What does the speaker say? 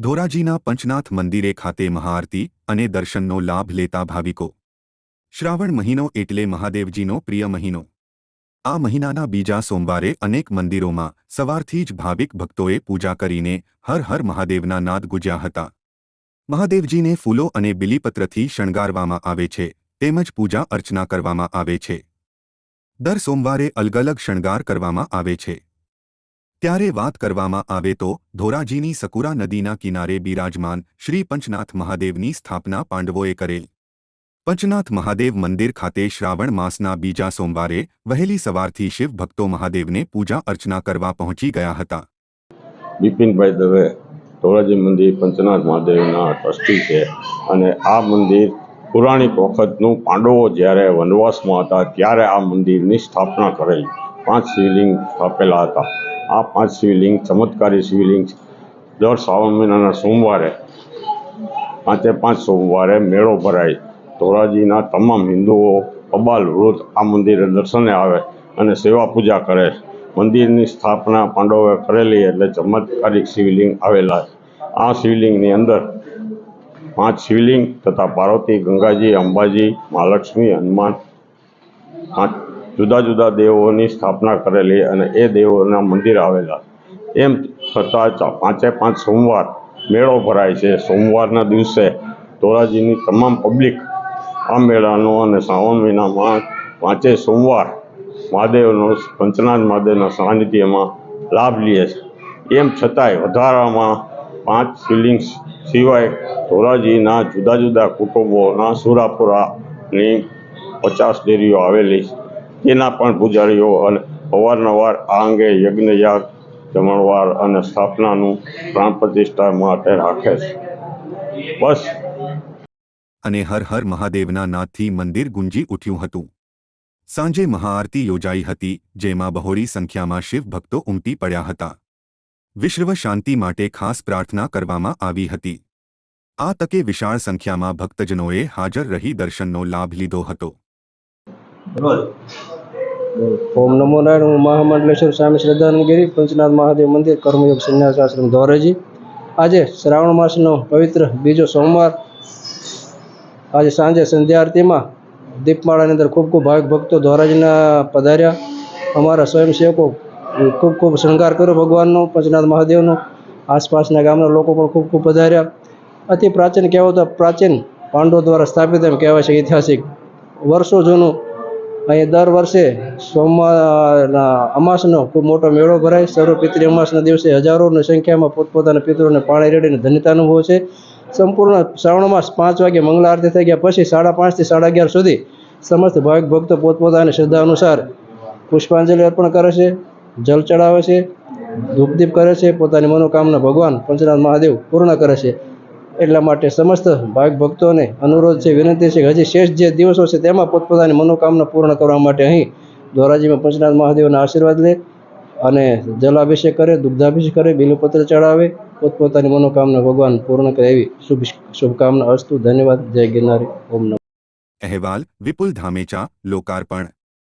ધોરાજીના પંચનાથ મંદિરે ખાતે મહાઆરતી અને દર્શનનો લાભ લેતા ભાવિકો. શ્રાવણ મહિનો એટલે મહાદેવજીનો પ્રિય મહિનો. આ મહિનાના બીજા સોમવારે અનેક મંદિરોમાં સવારથી જ ભાવિક ભક્તોએ પૂજા કરીને હર હર મહાદેવના નાદ ગુજ્યા હતા. મહાદેવજીને ફૂલો અને બિલીપત્રથી શણગારવામાં આવે છે, તેમજ પૂજા અર્ચના કરવામાં આવે છે. દર સોમવારે અલગ અલગ શણગાર કરવામાં આવે છે. ત્યારે વાત કરવામાં આવે તો, ધોરાજીની સકુરા નદીના કિનારે બિરાજમાન શ્રી પંચનાથ મહાદેવની સ્થાપના પાંડવોએ કરેલ. પંચનાથ મહાદેવ મંદિર ખાતે શ્રાવણ માસના બીજા સોમવારે વહેલી સવારથી શિવ ભક્તો મહાદેવને પૂજા અર્ચના કરવા પહોંચી ગયા હતા. બિપિનભાઈ દવે ધોરાજી મંદિર પંચનાથ મહાદેવના ટ્રસ્ટી છે અને આ મંદિર પૌરાણિક વખતનું પાંડવો જ્યારે વનવાસમાં હતા ત્યારે આ મંદિરની સ્થાપના કરેલી. પાંચ શિવલિંગ સ્થાપેલા હતા. આ પાંચ શિવલિંગ, ચમત્કારી શિવલિંગ દર શ્રાવણ મહિનાના સોમવારે, પાંચે પાંચ સોમવારે મેળો ભરાય. ધોરાજીના તમામ હિન્દુઓ અબાલ વૃદ્ધ આ મંદિરે દર્શને આવે અને સેવા પૂજા કરે. મંદિરની સ્થાપના પાંડવોએ કરેલી એટલે ચમત્કારિક શિવલિંગ આવેલા આ શિવલિંગની અંદર પાંચ શિવલિંગ તથા પાર્વતી, ગંગાજી, અંબાજી, મહાલક્ષ્મી, હનુમાન પાંચ જુદા જુદા દેવોની સ્થાપના કરેલી અને એ દેવોના મંદિર આવેલા. એમ છતાં પાંચે પાંચ સોમવાર મેળો ભરાય છે. સોમવારના દિવસે ધોરાજીની તમામ પબ્લિક આ મેળાનો અને શ્રાવણ મહિનામાં પાંચે સોમવાર મહાદેવનો પંચનાથ મહાદેવના સાનિધ્યમાં લાભ લે છે. એમ છતાંય વધારામાં પાંચ શિવલિંગ સિવાય ધોરાજીના જુદા જુદા કુટુંબોના સુરાપુરાની પચાસ ડેરીઓ આવેલી છે. તેના પણ પૂજારીઓ અને અવારનવાર આ અંગે યજ્ઞયાગ, જમણવાર અને સ્થાપનાનું પ્રાણ પ્રતિષ્ઠા માટે રાખે છે. બસ. અને હર હર મહાદેવના નાદથી મંદિર ગુંજી ઉઠ્યું હતું. સાંજે મહાઆરતી યોજાઈ હતી, જેમાં બહોળી સંખ્યામાં શિવ ભક્તો ઉમટી પડ્યા હતા. વિશ્વ શાંતિ માટે ખાસ પ્રાર્થના કરવામાં આવી હતી. આ તકે વિશાળ સંખ્યામાં ભક્તજનોએ હાજર રહી દર્શનનો લાભ લીધો હતો. ઓમ નમો નારાયણ, હું મહામંડલેશ્વર સ્વામી શ્રદ્ધાનગીરી પંચનાથ મહાદેવ મંદિર, કર્મયોગ સંન્યાસ આશ્રમ ધોરેજી. આજે શ્રાવણ માસનો પવિત્ર બીજો સોમવાર. આજે સાંજે સંધ્યા આરતીમાં દીપમાળાની અંદર ખૂબ ખૂબ ભાવિક ભક્તો ધોરાજીના પધાર્યા. અમારા સ્વયંસેવકો ખૂબ ખૂબ શણગાર કર્યો ભગવાનનો, પંચનાથ મહાદેવનો. આસપાસના ગામના લોકો પણ ખૂબ ખૂબ પધાર્યા. અતિ પ્રાચીન કહેવાતો, પ્રાચીન પાંડવો દ્વારા સ્થાપિત એમ કહેવાય છે ઐતિહાસિક. વર્ષો જૂનું અહીં દર વર્ષે સોમવારના અમાસનો ખૂબ મોટો મેળો ભરાય. સર્વ પિતૃ અમાસના દિવસે હજારોની સંખ્યામાં પોતપોતાના પિતૃને પાણી રેડીને ધન્યતા અનુભવે છે. સંપૂર્ણ શ્રાવણ માસ પાંચ વાગે મંગલા આરતી થઈ ગયા પછી સાડા પાંચથી સાડા અગિયાર સુધી સમસ્ત ભાવિક ભક્તો પોતપોતાની શ્રદ્ધા અનુસાર પુષ્પાંજલિ અર્પણ કરે છે, જલ ચડાવે છે, ધૂપદીપ કરે છે, પોતાની મનોકામના ભગવાન પંચનાથ મહાદેવ પૂર્ણ કરે છે. એટલા માટે સમસ્ત ભાગ ભક્તોને અનુરોધ છે, વિનંતી છે કે હજી શેષ જે દિવસો છે, તેમાં પોતપોતાની મનોકામના પૂર્ણ કરવા માટે અહીં ધોરાજીમાં પંચનાથ મહાદેવના આશીર્વાદ લે અને જલાભિષેક કરે, દુગ્ધાભિષેક કરે, બિલુપત્ર ચડાવે, પોતપોતાની મનોકામના ભગવાન પૂર્ણ કરે એવી શુભ શુભકામના અસ્તુ, ધન્યવાદ, જય ગિરનારી, ઓમ નમઃ. અહેવાલ, વિપુલ ધામેચા, લોકાર્પણ